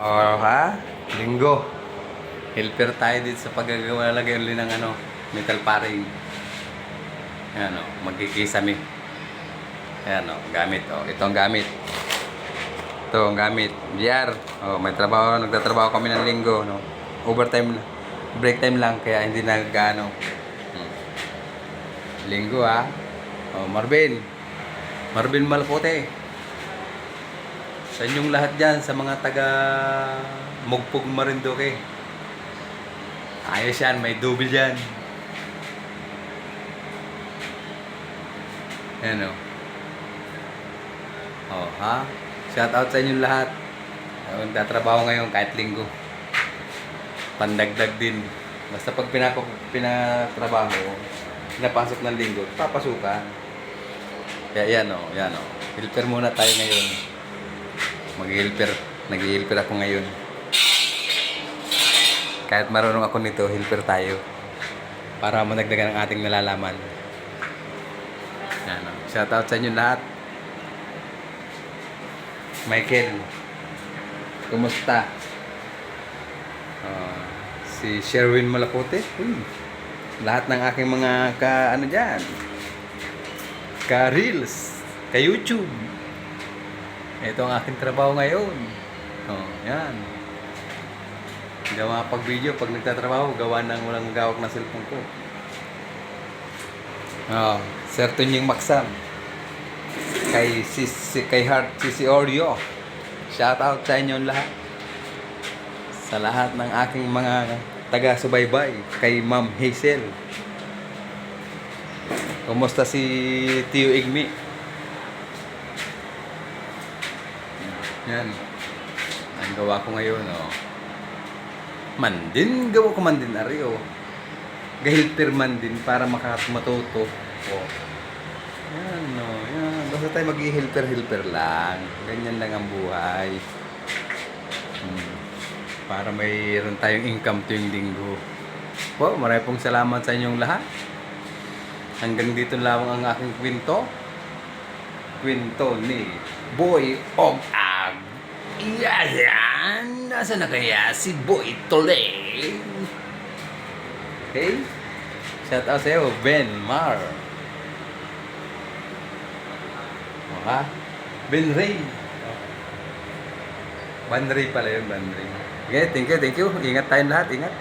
Oh, ha? Linggo. Helper tayo dito sa paggagawa lagay ulit ng ano, metal paring. Ayan o, magkikisami. Ayan o, gamit o. Ito ang gamit. Ito ang gamit. BR. Oh, may trabaho, nagtatrabaho kami ng linggo. No? Overtime, break time lang, kaya hindi nagano. Hmm. Linggo ha. Oh, Marvin. Marvin Malpote. Sa inyong lahat dyan, sa mga taga Mugpog Marinduque. Ayos yan, may double dyan. Ayan o. Oh, ha? Shout out sa inyong lahat. Ayun, tatrabaho ngayon kahit linggo. Pandagdag din. Basta pag pinako, pinatrabaho, pinapasok ng linggo, papasukan. Kaya yan o, yan o. Helper muna tayo ngayon. Mag-helper. Nag-helper ako ngayon. Kahit marunong ako nito, helper tayo. Para managdagan ang ating nalalaman. Yan o. Shout out sa inyo lahat. Michael. Kumusta? Ah, si Sherwin Malacote. Uy. Lahat ng aking mga ka ano diyan. Ka Reels, ka YouTube. Ito ang aking trabaho ngayon. Oh, yan. Hindi ako makapag-video pag nagtatrabaho, gawa ng walang gawak na cellphone ko. Oh, Sir Tunying Maksam. Kay si, si kay Heart si si Oreo. Shout out sa inyo lahat. Sa lahat ng aking mga taga-subaybay kay Ma'am Hazel. Kumusta si Tio Igmi? Yan. Ang gawa ko ngayon, oh. Mandin, gawa ko mandin, ari, oh. Gahilter man din para makamatuto. Oh. Yan, no. Yan. Basta tayo mag-helper-helper lang. Ganyan lang ang buhay. Hmm. Para mayroon tayong income tuwing linggo. Po, marami pong salamat sa inyong lahat. Hanggang dito lang ang aking kwento. Kwento ni Boy of Ag. Yan! Nasaan na kaya si Boy Tole? Okay? Shout out sa'yo, Ben Mar. O, ha? Ben Ray. Ban Ray pala yun, Ban Ray. Okay, thank you, thank you. Ingat tayong lahat, ingat.